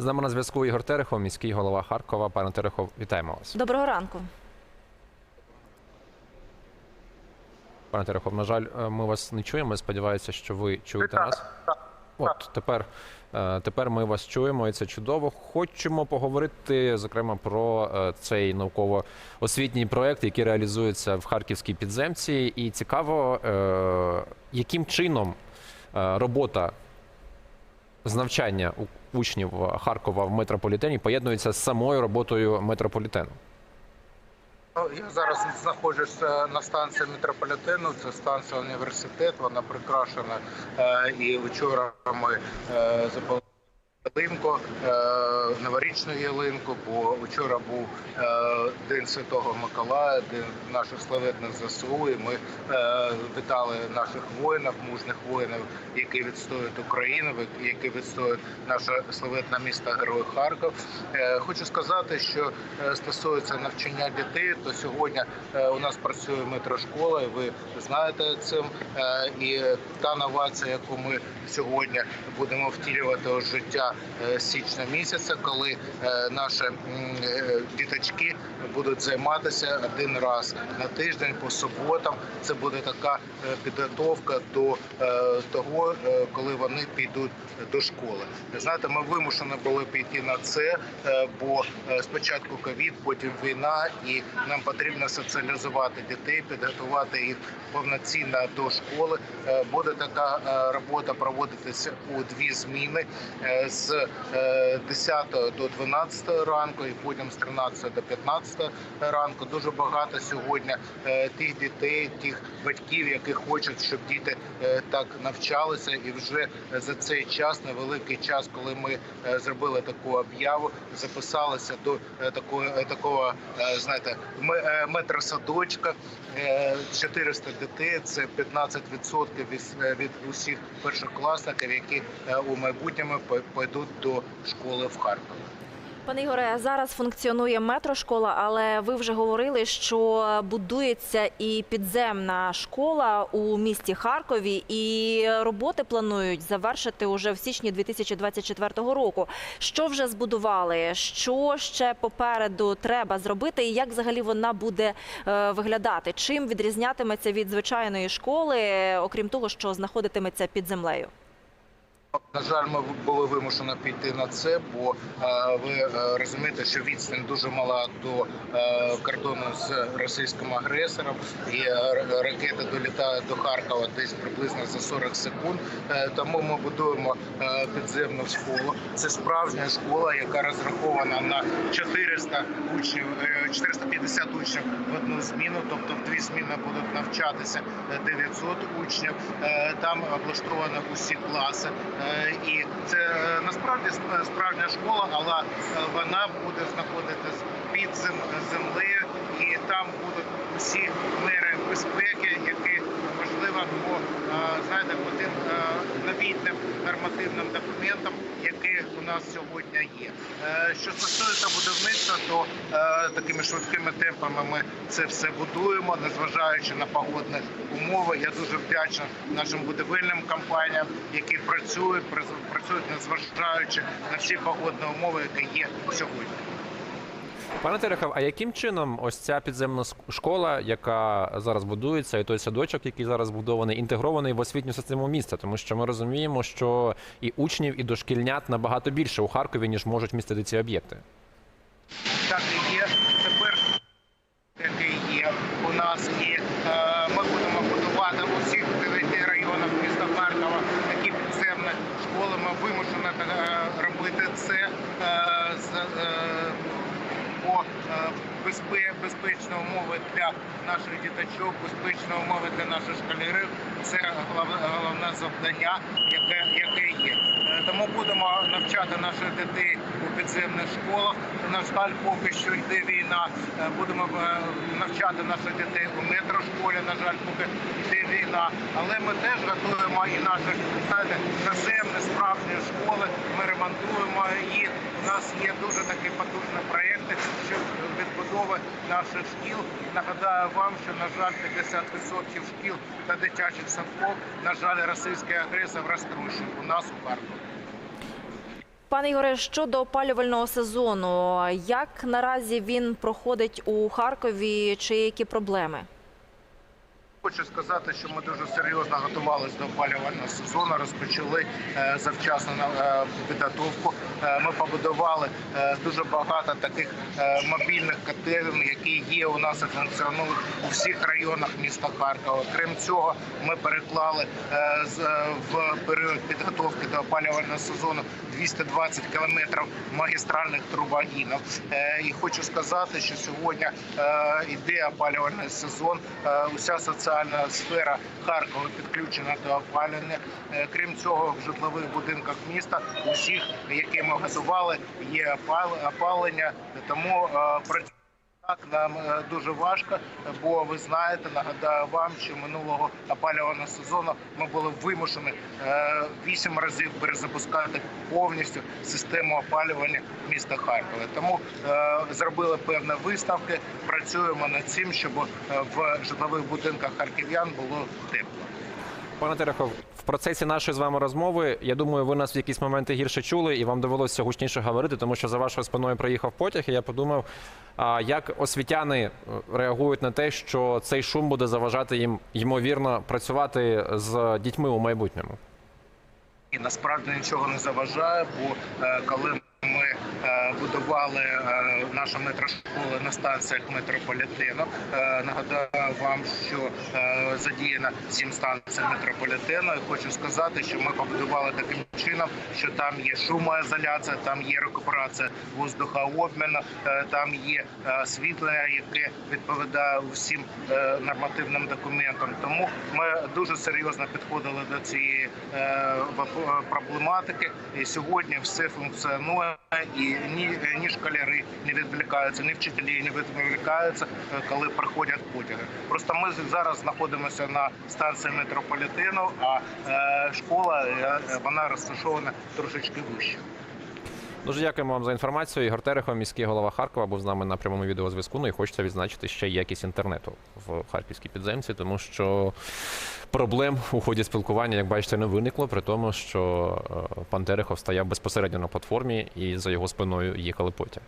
З нами на зв'язку Ігор Терехов, міський голова Харкова. Пане Терехов, вітаємо вас. Доброго ранку. Пане Терехов, на жаль, е, ми вас не чуємо. Сподіваюся, що ви чуєте нас. От тепер, е, тепер ми вас чуємо, і це чудово. Хочемо поговорити зокрема про е, цей науково-освітній проект, який реалізується в харківській підземці. І цікаво, яким чином робота з навчання учнів Харкова в метрополітені поєднується з самою роботою метрополітену. Ну, Я зараз знаходжуся на станції метрополітену. Це станція університет. Вона прикрашена. е, І вчора ми е, запалили ялинку, е, новорічну ялинку, бо вчора був е, День Святого Миколая, день наших славетних ЗСУ. І ми е, вітали наших воїнів, мужних воїнів, які відстоюють Україну, які відстоюють наше славетне місто Герой Харків. Хочу сказати, що стосується навчання дітей, то сьогодні у нас працює метрошкола, і ви знаєте цим. І та новація, яку ми сьогодні будемо втілювати у життя січня місяця, коли е, наші е, діточки будуть займатися один раз на тиждень по суботам. Це буде така е, підготовка до е, того, е, коли вони підуть до школи. Знаєте, ми вимушені були піти на це, е, бо е, спочатку ковід, потім війна, і нам потрібно соціалізувати дітей, підготувати їх повноцінно до школи. Е, Буде така е, робота проводитися у дві зміни е, з е, 10 до 12 ранку, і потім з 13 до 15 ранку. Дуже багато сьогодні е, тих дітей, тих батьків, які хочуть, щоб діти е, так навчалися, і вже за цей час, невеликий час, коли ми е, зробили таку об'яву, записалися до е, такого е, такого, е, знаєте, ме- е, метросадочка. Е, 400 дітей це 15% від, е, усіх першокласників, які е, у майбутньому пой- до школи в Харкові. Пане Ігоре, зараз функціонує метрошкола, але ви вже говорили, що будується і підземна школа у місті Харкові, і роботи планують завершити уже в січні 2024 року. Що вже збудували? Що ще попереду треба зробити, і як взагалі вона буде е, виглядати? Чим відрізнятиметься від звичайної школи, окрім того, що знаходитиметься під землею? На жаль, ми були вимушені піти на це, бо е, ви е, розумієте, що відстань дуже мала до е, кордону з російським агресором, і ракети долітають до Харкова десь приблизно за 40 секунд. Тому ми будуємо підземну школу. Це справжня школа, яка розрахована на 400 учнів, е, 450 учнів в одну зміну, тобто в дві зміни будуть навчатися е, 900 учнів. Там облаштовані усі класи. Е, І це е, насправді справжня школа, але е, вона буде знаходитись під зем- землею, і там будуть усі мери безпеки, можливо по знаєте по тим е, новітним нормативним документам, які у нас сьогодні є. Е, Що стосується будівництва, то е, такими швидкими темпами ми це все будуємо, незважаючи на погодні умови. Я дуже вдячний нашим будівельним компаніям, які працюють, працюють незважаючи на всі погодні умови, які є сьогодні. Пане Терехов, а яким чином ось ця підземна школа, яка зараз будується, і той садочок, який зараз будований, інтегрований в освітню систему міста? Тому що ми розуміємо, що і учнів, і дошкільнят набагато більше у Харкові, ніж можуть містити ці об'єкти. Так і є. Це перший, який є у нас, і е, ми будемо будувати у всіх дев'яти районах міста Харкова такі підземні школи. Ми вимушені е, робити це е, з е, по е, безпе, безпечні умови для наших діточок, безпечні умови для наших школярів. Це головне, завдання, яке, яке є. Е, Тому будемо навчати наших дітей у підземних школах. На жаль, поки що йде війна. Е, Будемо е, навчати наших дітей у метрошколі. На жаль, поки йде війна. Але ми теж готуємо і наші знаєте, наземні справжні школи. Ми ремонтуємо їх. У нас є дуже такі потужні проєкти щодо відбудови наших шкіл. Нагадаю вам, що на жаль, 50% шкіл та дитячих садків, на жаль, російський агресор розтрушив у нас у Харкові. Пане Ігоре, щодо опалювального сезону, як наразі він проходить у Харкові? Чи які проблеми? Хочу сказати, що ми дуже серйозно готувалися до опалювального сезону. Розпочали е, завчасно е, підготовку. Е, ми побудували дуже багато таких мобільних котелень, які є у нас і функціонують у всіх районах міста Харкова. Крім цього, ми переклали в період підготовки до опалювального сезону 220 кілометрів магістральних трубогінів. І хочу сказати, що сьогодні е, іде опалювальний сезон. Уся соціальна сфера Харкова підключена до опалення. Крім цього, в житлових будинках міста усіх, які ми готували, є опалення. Тому е, працюємо нам е, дуже важко, бо ви знаєте, нагадаю вам, що минулого опалювального сезону ми були вимушені е, вісім разів перезапускати повністю систему опалювання міста Харкова. Тому е, зробили певні виставки. Працюємо над цим, щоб в житлових будинках харків'ян було тепло. Пане Терехов, в процесі нашої з вами розмови, я думаю, ви нас в якісь моменти гірше чули, і вам довелося гучніше говорити, тому що за вашою спиною приїхав потяг. І я подумав, як освітяни е, реагують на те, що цей шум буде заважати їм ймовірно працювати з дітьми у майбутньому. І насправді нічого не заважає, бо е, коли ми будували е, нашу метрошколу на станціях метрополітену, е, нагадаю вам, що е, задіяно сім станцій метрополітену. І хочу сказати, що ми побудували таким чином, що там є шумоізоляція, там є рекуперація воздухообміну, е, там є е, освітлення, яке відповідає усім е, нормативним документам. Тому ми дуже серйозно підходили до цієї е, проблематики. І сьогодні все функціонує, і ні, ні школяри не відволікаються, ні вчителі не відволікаються, е, коли проходять потяги. Просто ми зараз знаходимося на станції метрополітену, а е, школа е, вона розташована трошечки вище. Дуже дякуємо вам за інформацію. Ігор Терехов, міський голова Харкова, був з нами на прямому відеозв'язку. Ну і хочеться відзначити ще якість інтернету в харківській підземці, тому що проблем у ході спілкування, як бачите, не виникло, при тому, що е, пан Терехов стояв безпосередньо на платформі і за його спиною їхали потяг.